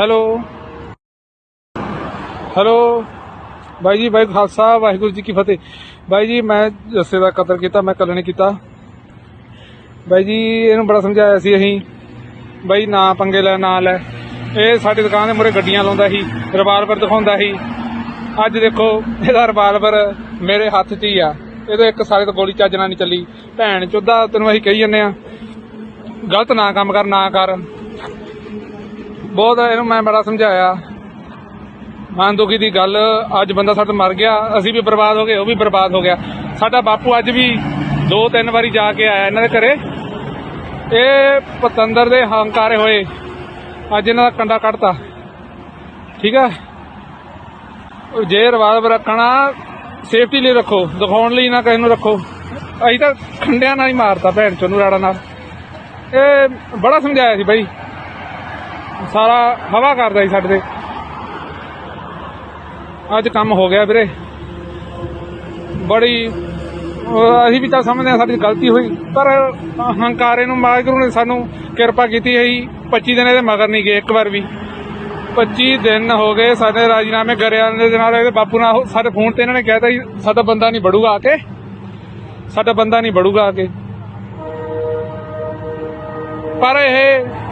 Hello. Hello. ਬਾਈ ਜੀ, ਬਾਈ ਖਾਲਸਾ, ਵਾਹਿਗੁਰੂ ਜੀ ਕੀ ਫਤਿਹ। ਬਾਈ ਜੀ, ਮੈਂ ਜੱਸੇ ਦਾ ਕਤਲ ਕੀਤਾ, ਮੈਂ ਕੱਲ ਨਹੀਂ ਕੀਤਾ। ਬਾਈ ਜੀ, ਇਹਨੂੰ ਬੜਾ ਸਮਝਾਇਆ ਸੀ ਅਸੀਂ। ਬਾਈ, ਨਾ ਪੰਗੇ ਲੈ, ਨਾ ਲੈ। ਇਹ ਸਾਡੀ ਦੁਕਾਨ ਦੇ ਮੂਹਰੇ ਗੱਡੀਆਂ ਲਾਉਂਦਾ ਸੀ ਰਿਵਾਲਵਰ ਦਿਖਾਉਂਦਾ ਸੀ। ਅੱਜ ਦੇਖੋ, ਇਹਦਾ ਰਿਵਾਲਵਰ ਮੇਰੇ ਹੱਥ 'ਚ ਹੀ ਆ। ਇਹਦੇ ਇੱਕ ਸਾਰੇ ਤੋਂ ਗੋਲੀ ਚੱਜ ਨਾਲ ਨਹੀਂ ਚੱਲੀ। ਭੈਣ ਚੋਦਾ, ਤੈਨੂੰ ਅਸੀਂ ਕਹੀ ਜੰਨੇ ਆ, ਗਲਤ ਨਾ ਕੰਮ ਕਰ, ਨਾ ਕਰ। ਬਹੁਤ ਇਹਨੂੰ ਮੈਂ ਬੜਾ ਸਮਝਾਇਆ। ਮਨ ਦੁਖੀ ਦੀ ਗੱਲ, ਅੱਜ ਬੰਦਾ ਸਾਡਾ ਮਰ ਗਿਆ, ਅਸੀਂ ਵੀ ਬਰਬਾਦ ਹੋ ਗਏ, ਉਹ ਵੀ ਬਰਬਾਦ ਹੋ ਗਿਆ। ਸਾਡਾ ਬਾਪੂ ਅੱਜ ਵੀ ਦੋ ਤਿੰਨ ਵਾਰੀ ਜਾ ਕੇ ਆਇਆ ਇਹਨਾਂ ਦੇ ਘਰੇ। ਇਹ ਪਤੰਦਰ ਦੇ ਹੰਕਾਰੇ ਹੋਏ, ਅੱਜ ਇਹਨਾਂ ਦਾ ਕੰਡਾ ਕੱਢਤਾ। ਠੀਕ ਆ? ਜੇ ਰਿਵਾਲਵਰ ਰੱਖਣਾ ਸੇਫਟੀ ਲਈ ਰੱਖੋ, ਦਿਖਾਉਣ ਲਈ ਨਾ ਕਿਸੇ ਨੂੰ ਰੱਖੋ। ਅਸੀਂ ਤਾਂ ਖੰਡਿਆਂ ਨਾਲ ਹੀ ਮਾਰਤਾ ਭੈਣ ਚੋਂ ਨੂੰ ਰਾੜਾ ਨਾਲ। ਇਹ ਬੜਾ ਸਮਝਾਇਆ ਸੀ ਬਾਈ। ਸਾਰਾ ਹਵਾ ਕਰਦਾ ਸੀ ਸਾਡੇ ਤੇ। ਅੱਜ ਕੰਮ ਹੋ ਗਿਆ ਵੀਰੇ। ਬੜੀ, ਅਸੀਂ ਵੀ ਤਾਂ ਸਮਝਦੇ ਹਾਂ ਸਾਡੀ ਗਲਤੀ ਹੋਈ, ਪਰ ਹੰਕਾਰੇ ਨੂੰ ਵਾਹਿਗੁਰੂ ਨੇ ਸਾਨੂੰ ਕਿਰਪਾ ਕੀਤੀ ਹੈ 25 ਦਿਨ ਇਹਦੇ ਮਗਰ ਨਹੀਂ ਗਏ ਇੱਕ ਵਾਰ ਵੀ। 25 ਦਿਨ ਹੋ ਗਏ ਸਾਡੇ ਰਾਜੀਨਾਮੇ ਕਰਿਆ ਦੇ ਨਾਲ ਇਹਦੇ ਬਾਪੂ ਨਾਲ ਸਾਡੇ ਫੋਨ ਤੇ ਇਹਨਾਂ ਨੇ ਕਹਿਤਾ ਜੀ, ਸਾਡਾ ਬੰਦਾ ਨਹੀਂ ਬੜੂਗਾ ਆ ਕੇ। ਸਾਡਾ ਬੰਦਾ ਨਹੀਂ ਬੜੂਗਾ ਆ ਕੇ। ਪਰ ਇਹ